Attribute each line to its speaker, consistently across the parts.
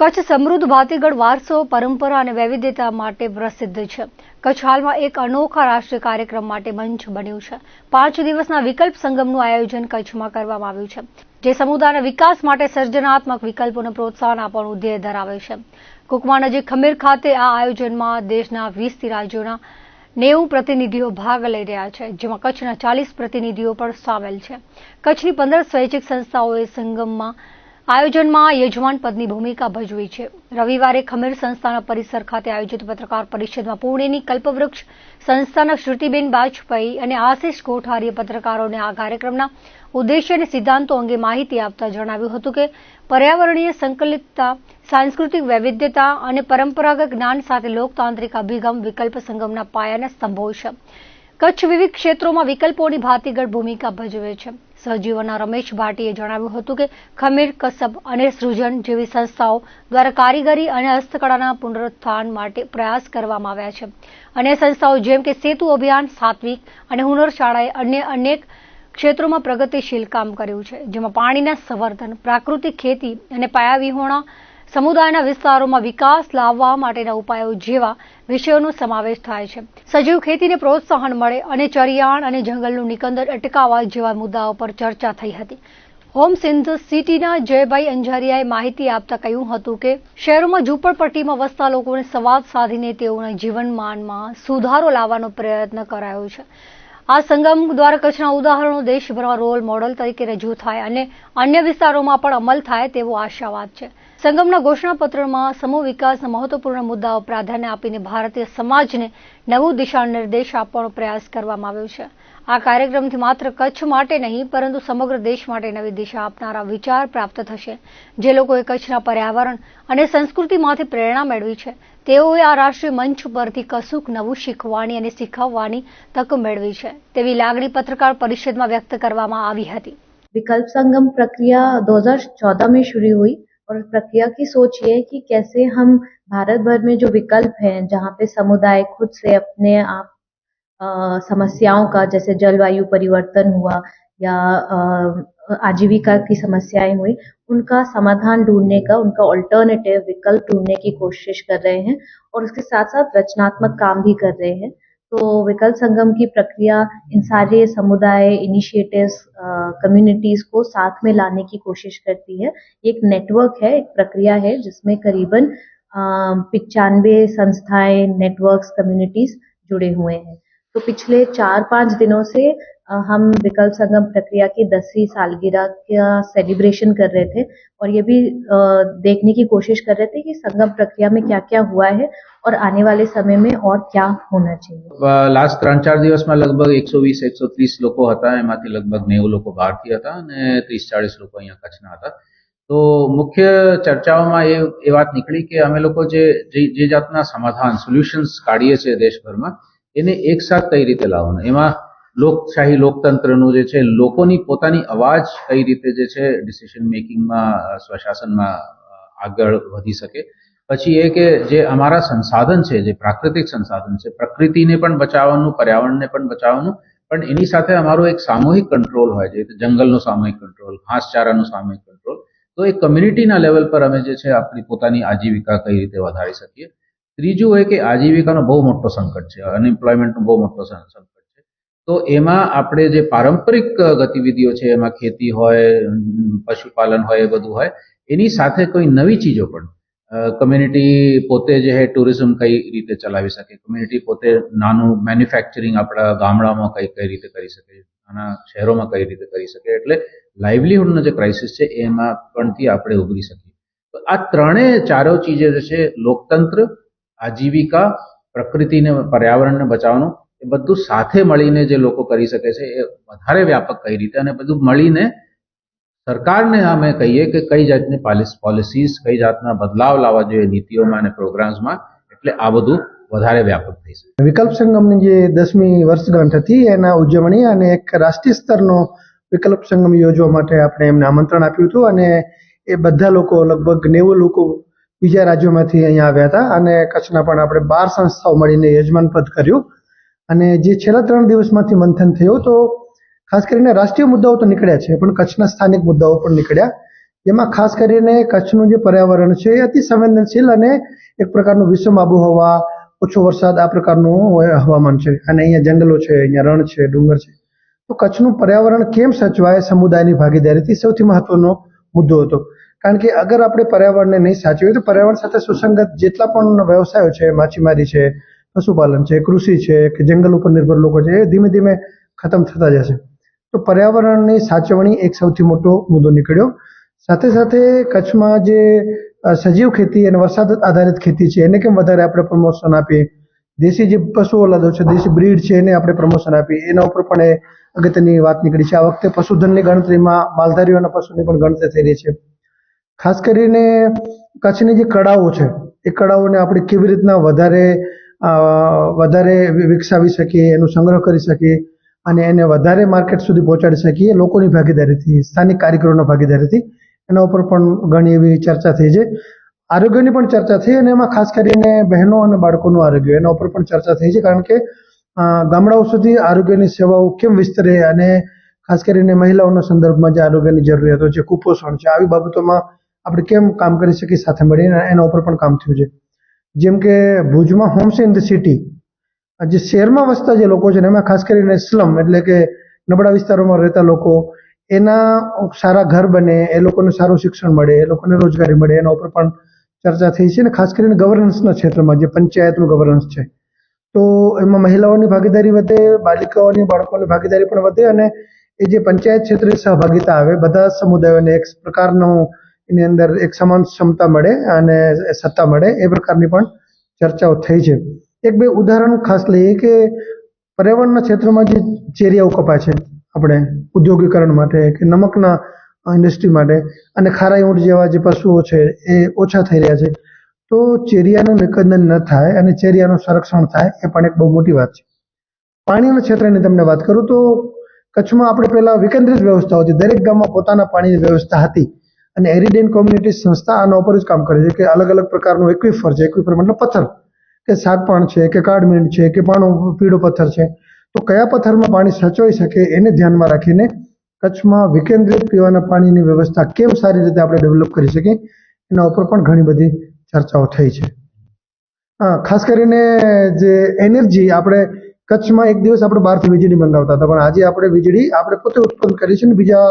Speaker 1: કચ્છ સમૃદ્ધ ભાતીગળ વારસો, પરંપરા અને વૈવિધ્યતા માટે પ્રસિદ્ધ છે. કચ્છ હાલમાં એક અનોખા રાષ્ટ્રીય કાર્યક્રમ માટે મંચ બન્યું છે. પાંચ દિવસના વિકલ્પ સંગમનું આયોજન કચ્છમાં કરવામાં આવ્યું છે, જે સમુદાયના વિકાસ માટે સર્જનાત્મક વિકલ્પોને પ્રોત્સાહન આપવાનું ધ્યેય ધરાવે છે. કુકમા નજીક ખમીર ખાતે આ આયોજનમાં દેશના વીસથી રાજ્યોના નેવું પ્રતિનિધિઓ ભાગ લઈ રહ્યા છે, જેમાં કચ્છના ચાલીસ પ્રતિનિધિઓ પણ સામેલ છે. કચ્છની પંદર સ્વૈચ્છિક સંસ્થાઓએ સંગમમાં આયોજનમાં યજમાન પદની ભૂમિકા ભજવી છે. રવિવારે ખમીર સંસ્થાના પરિસર ખાતે આયોજિત પત્રકાર પરિષદમાં પુણેની કલ્પવૃક્ષ સંસ્થાના શ્રુતિબેન બાજપાઈ અને આશિષ કોઠારીએ પત્રકારોને આ કાર્યક્રમના ઉદ્દેશ્ય અને સિદ્ધાંતો અંગે માહિતી આપતા જણાવ્યું હતું કે, પર્યાવરણીય સંકલિતતા, સાંસ્કૃતિક વૈવિધ્યતા અને પરંપરાગત જ્ઞાન સાથે લોકતાંત્રિક અભિગમ વિકલ્પ સંગમના પાયાના સ્તંભો છે. કચ્છ વિવિધ ક્ષેત્રોમાં વિકલ્પોની ભાતીગળ ભૂમિકા ભજવે છે. સહજીવનના રમેશ ભાટીએ જણાવ્યું હતું કે ખમીર, કસબ અને સૃજન જેવી સંસ્થાઓ દ્વારા કારીગરી અને હસ્તકળાના પુનરુત્થાન માટે પ્રયાસ કરવામાં આવ્યા છે. અને સંસ્થાઓ જેમ કે સેતુ અભિયાન, સાત્વિક અને હુનર શાળાએ અન્ય અનેક ક્ષેત્રોમાં પ્રગતિશીલ કામ કર્યું છે, જેમાં પાણીના સંવર્ધન, પ્રાકૃતિક ખેતી અને પાયાવિહોણા સમુદાયના વિસ્તારોમાં વિકાસ લાવવા માટેના ઉપાયો જેવા વિષયોનો સમાવેશ થાય છે. સજીવ ખેતીને પ્રોત્સાહન મળે અને ચરિયાણ અને જંગલનું નિકંદન અટકાવવા જેવા મુદ્દાઓ પર ચર્ચા થઈ હતી. હોમ સિંધ સિટીના જયભાઈ અંજારિયાએ માહિતી આપતા કહ્યું હતું કે, શહેરોમાં ઝૂંપડપટ્ટીમાં વસતા લોકોને સંવાદ સાધીને તેઓના જીવનમાનમાં સુધારો લાવવાનો પ્રયત્ન કરાયો છે. આ સંગમ દ્વારા કચ્છના ઉદાહરણો દેશભરમાં રોલ મોડલ તરીકે રજૂ થાય અને અન્ય વિસ્તારોમાં પણ અમલ થાય તેવો આશાવાદ છે. સંગમના ઘોષણાપત્રમાં સમૂહ વિકાસના મહત્વપૂર્ણ મુદ્દાઓ પ્રાધાન્ય આપીને ભારતીય સમાજને નવું દિશા નિર્દેશ આપવાનો પ્રયાસ કરવામાં આવ્યો છે. આ કાર્યક્રમથી માત્ર કચ્છ માટે નહીં પરંતુ સમગ્ર દેશ માટે નવી દિશા આપનારા વિચાર પ્રાપ્ત થશે જે લોકોએ કચ્છના પર્યાવરણ અને સંસ્કૃતિમાંથી પ્રેરણા મેળવી છે તેઓએ આ રાષ્ટ્રીય મંચ પરથી કશુંક નવું શીખવાની અને શીખવવાની તક મેળવી છે તેવી લાગણી પત્રકાર પરિષદમાં વ્યક્ત કરવામાં આવી હતી
Speaker 2: विकल्प संगम प्रक्रिया 2014 में शुरू हुई और इस प्रक्रिया की सोच ये है कि कैसे हम भारत भर में जो विकल्प हैं जहाँ पे समुदाय खुद से अपने आप अ, समस्याओं का, जैसे जलवायु परिवर्तन हुआ या आजीविका की समस्याएँ हुई, उनका समाधान ढूँढने का, उनका ऑल्टरनेटिव विकल्प ढूँढने की कोशिश कर रहे हैं और उसके साथ साथ रचनात्मक काम भी कर रहे हैं। तो विकल्प संगम की प्रक्रिया, इन सारे समुदाय इनिशिएटिव्स कम्युनिटीज को साथ में लाने की कोशिश करती है। एक नेटवर्क है, एक प्रक्रिया है, जिसमें करीबन पिचानवे संस्थाएँ नेटवर्क्स कम्युनिटीज जुड़े हुए हैं। तो पिछले चार पांच दिनों से अ, हम विकल्प संगम प्रक्रिया की दसवीं सालगिरह का सेलिब्रेशन कर रहे थे और ये भी अ, देखने की कोशिश कर रहे थे कि संगम प्रक्रिया में क्या क्या हुआ है और आने वाले समय में और क्या होना चाहिए
Speaker 3: લાસ્ટ ત્રણ ચાર દિવસમાં લગભગ એકસો વીસ એકસો ત્રીસ લોકો હતા એમાંથી લગભગ નેવું લોકો બહારથી હતા અને ત્રીસ ચાળીસ લોકો અહીંયા કચ્છના હતા તો મુખ્ય ચર્ચાઓમાં એ એ વાત નીકળી કે અમે લોકો જે જે જે જાતના સમાધાન સોલ્યુશન્સ કાઢીએ છીએ દેશભરમાં એને એકસાથ કઈ રીતે લાવવાનું? એમાં લોકશાહી લોકતંત્રનું જે છે, લોકોની પોતાની અવાજ કઈ રીતે જે છે ડિસિઝન મેકિંગમાં સ્વશાસનમાં આગળ વધી શકે? પછી એ કે જે અમારા સંસાધન છે, જે પ્રાકૃતિક સંસાધન છે, પ્રકૃતિને પણ બચાવવાનું, પર્યાવરણને પણ બચાવવાનું, પણ એની સાથે અમારો એક સામૂહિક કંટ્રોલ હોય છે જંગલનો સામૂહિક કંટ્રોલ ઘાસચારાનો સામૂહિક કંટ્રોલ તો એ કમ્યુનિટીના લેવલ પર અમે જે છે, આપણી પોતાની આજીવિકા કઈ રીતે વધારી શકીએ? ત્રીજું હોય કે આજીવિકાનો બહુ મોટો સંકટ છે અનએમ્પ્લોયમેન્ટનો બહુ મોટો સંકટ છે. તો એમાં આપણે જે પારંપરિક ગતિવિધિઓ છે, એમાં ખેતી હોય, પશુપાલન હોય, એ બધું હોય, એની સાથે કોઈ નવી ચીજો પણ કમ્યુનિટી પોતે જે હે ટુરિઝમ કઈ રીતે ચલાવી શકે કમ્યુનિટી પોતે નાનું મેન્યુફેક્ચરિંગ આપણા ગામડામાં કઈ કઈ રીતે કરી શકે, નાના શહેરોમાં કઈ રીતે કરી શકે, એટલે લાઇવલીહુડનો જે ક્રાઇસિસ છે, એમાં પણથી આપણે ઉભરી શકીએ. તો આ ત્રણેય ચારો ચીજો જે છે, લોકતંત્ર આજીવિકા, પ્રકૃતિને, પર્યાવરણને બચાવવાનું, એ બધું સાથે મળીને જે લોકો કરી શકે છે, એ વધારે વ્યાપક કઈ રીતે? અને બધું મળીને સરકારને અમે કહીએ કે કઈ જાતની પોલિસીસ, કઈ જાતના બદલાવ લાવવા જોઈએ નીતિઓમાં અને પ્રોગ્રામ્સમાં, એટલે આ બધું વધારે વ્યાપક થઈ શકે.
Speaker 4: વિકલ્પ સંગમની જે દસમી વર્ષગાંઠ હતી, એના ઉજવણી અને એક રાષ્ટ્રીય સ્તરનો વિકલ્પ સંગમ યોજવા માટે આપણે એમને આમંત્રણ આપ્યું હતું અને એ બધા લોકો, લગભગ નેવું લોકો બીજા રાજ્યોમાંથી અહીંયા આવ્યા હતા અને કચ્છના પણ આપણે બાર સંસ્થાઓ મળીને યજમાન પદ કર્યું. અને જે છેલ્લા ત્રણ દિવસમાંથી મંથન થયું તો ખાસ કરીને રાષ્ટ્રીય મુદ્દાઓ તો નીકળ્યા છે, પણ કચ્છના સ્થાનિક મુદ્દાઓ પણ નીકળ્યા. એમાં ખાસ કરીને કચ્છનું જે પર્યાવરણ છે એ અતિ સંવેદનશીલ અને એક પ્રકારનું વિષમ આબોહવા, ઓછો વરસાદ આ પ્રકારનું હવામાન છે. અને અહીંયા જંગલો છે, અહીંયા રણ છે, ડુંગર છે. તો કચ્છનું પર્યાવરણ કેમ સચવાય, સમુદાયની ભાગીદારીથી સૌથી મહત્વનો મુદ્દો હતો. કારણ કે અગર આપણે પર્યાવરણને નહીં સાચવીએ તો પર્યાવરણ સાથે સુસંગત જેટલા પણ વ્યવસાયો છે, માછીમારી છે, પશુપાલન છે, કૃષિ છે, કે જંગલ ઉપર નિર્ભર લોકો છે, એ ધીમે ધીમે ખતમ થતા જશે. તો પર્યાવરણની સાચવણી એક સૌથી મોટો મુદ્દો નીકળ્યો. સાથે સાથે કચ્છમાં જે સજીવ ખેતી અને વરસાદ આધારિત ખેતી છે, એને કેમ વધારે આપણે પ્રમોશન આપીએ? દેશી જે પશુ ઓલાદો છે, દેશી બ્રીડ છે, એને આપણે પ્રમોશન આપીએ. એના ઉપર પણ એ અગત્યની વાત નીકળી છે. આ વખતે પશુધનની ગણતરીમાં માલધારીઓના પશુની પણ ગણતરી થઈ રહી છે. ખાસ કરીને કચ્છની જે કળાઓ છે, એ કળાઓને આપણે કેવી રીતના વધારે વધારે વિકસાવી શકીએ, એનો સંગ્રહ કરી શકીએ અને એને વધારે માર્કેટ સુધી પહોંચાડી શકીએ લોકોની ભાગીદારીથી, સ્થાનિક કારીગરોના ભાગીદારીથી. એના ઉપર પણ ઘણી એવી ચર્ચા થઈ છે. આરોગ્યની પણ ચર્ચા થઈ અને એમાં ખાસ કરીને બહેનો અને બાળકોનું આરોગ્ય, એના ઉપર પણ ચર્ચા થઈ છે કારણ કે ગામડાઓ સુધી આરોગ્યની સેવાઓ કેમ વિસ્તરે અને ખાસ કરીને મહિલાઓના સંદર્ભમાં જે આરોગ્યની જરૂરિયાતો છે, કુપોષણ છે, આવી બાબતોમાં આપણે કેમ કામ કરી શકીએ સાથે મળીને એના ઉપર પણ કામ થયું છે. જેમ કે ભુજમાં હોમ્સ ઇન ધ સિટી જે શહેરમાં વસતા જે લોકો છે એમાં ખાસ કરીને સ્લમ એટલે કે નબળા વિસ્તારોમાં રહેતા લોકો, એના સારા ઘર બને, એ લોકોને સારું શિક્ષણ મળે, એ લોકોને રોજગારી મળે, એના ઉપર પણ ચર્ચા થઈ છે ને, ખાસ કરીને ગવર્નન્સના ક્ષેત્રમાં જે પંચાયતનું ગવર્નન્સ છે. તો એમાં મહિલાઓની ભાગીદારી વધે, બાલિકાઓની, બાળકોની ભાગીદારી પણ વધે અને એ જે પંચાયત ક્ષેત્રે સહભાગિતા આવે, બધા સમુદાયોને એક પ્રકારનું એની અંદર એક સમાન ક્ષમતા મળે અને સત્તા મળે, એ પ્રકારની પણ ચર્ચાઓ થઈ છે. એક બે ઉદાહરણ ખાસ લઈએ કે પર્યાવરણના ક્ષેત્રમાં જે ચેરિયાઓ કપાય છે, આપણે ઉદ્યોગીકરણ માટે કે નમકના ઇન્ડસ્ટ્રી માટે અને ખારાઈ ઊંટ જેવા જે પશુઓ છે, એ ઓછા થઈ રહ્યા છે. તો ચેરિયાનું નિકંદન ન થાય અને ચેરિયાનું સંરક્ષણ થાય, એ પણ એક બહુ મોટી વાત છે. પાણીના ક્ષેત્રની તમને વાત કરું તો કચ્છમાં આપણે પહેલાં વિકેન્દ્રિત વ્યવસ્થા હતી દરેક ગામમાં પોતાના પાણીની વ્યવસ્થા હતી અને એરિડેન કોમ્યુનિટી સંસ્થા આના ઉપર જ કામ કરે છે કે અલગ અલગ પ્રકારનું એક્વિફર છે એક્વિફર મતલબ પથ્થર. કે સાગપાણ છે, કે કાળમીણ છે, કે પાણો પીળો પથ્થર છે. તો કયા પથ્થરમાં પાણી સચવાઈ શકે એને ધ્યાનમાં રાખીને કચ્છમાં વિકેન્દ્રિત પીવાના પાણીની વ્યવસ્થા કેમ સારી રીતે આપણે ડેવલપ કરી શકીએ, એના ઉપર પણ ઘણી બધી ચર્ચાઓ થઈ છે. હા, ખાસ કરીને જે એનર્જી આપણે કચ્છમાં એક દિવસ આપણે બહારથી વીજળી મંગાવતા હતા, પણ આજે આપણે વીજળી આપણે પોતે ઉત્પન્ન કરી છે ને બીજા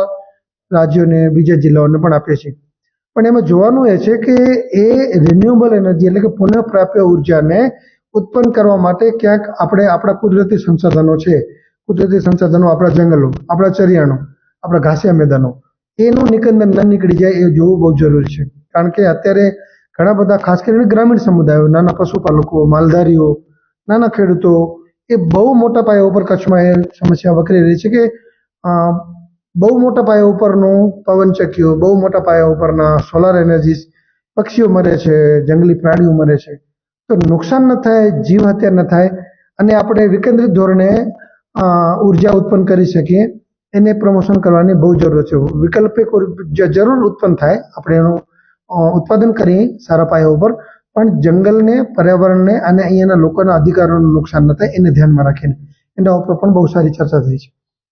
Speaker 4: રાજ્યોને બીજા જિલ્લાઓને પણ આપીએ છીએ પણ એમાં જોવાનું એ છે કે એ રિન્યુએબલ એનર્જી એટલે કે પુનઃપ્રાપ્ય ઉર્જાને ઉત્પન્ન કરવા માટે ક્યાંક આપણે આપણા કુદરતી સંસાધનો છે. કુદરતી સંસાધનો આપણા જંગલો, આપણા ચરિયાણો, આપણા ઘાસિયા મેદાનો, એનું નિકંદન ન નીકળી જાય એ જોવું બહુ જરૂરી છે. કારણ કે અત્યારે ઘણા બધા, ખાસ કરીને ગ્રામીણ સમુદાયો, નાના પશુપાલકો, માલધારીઓ, નાના ખેડૂતો, એ બહુ મોટા પાયા ઉપર કચ્છમાં એ સમસ્યા વકરી રહી છે કે બહુ મોટા પાયા ઉપરનું પવનચક્કીઓ બહુ મોટા પાયા ઉપરના સોલાર એનર્જીસ પક્ષીઓ મરે છે, જંગલી પ્રાણીઓ મરે છે. તો નુકસાન ન થાય, જીવ હત્યા ન થાય, અને આપણે વિકેન્દ્રિત ધોરણે ઊર્જા ઉત્પન્ન કરી શકીએ, એને પ્રમોશન કરવાની બહુ જરૂર છે. વૈકલ્પિક જરૂર ઉત્પન્ન થાય, આપણે એનું ઉત્પાદન કરીએ સારા પાયા ઉપર, પણ જંગલને, પર્યાવરણને અને અહીંયાના લોકોના અધિકારોનું નુકસાન ન થાય, એને ધ્યાનમાં રાખીને. એના ઉપર પણ બહુ સારી ચર્ચા થઈ છે.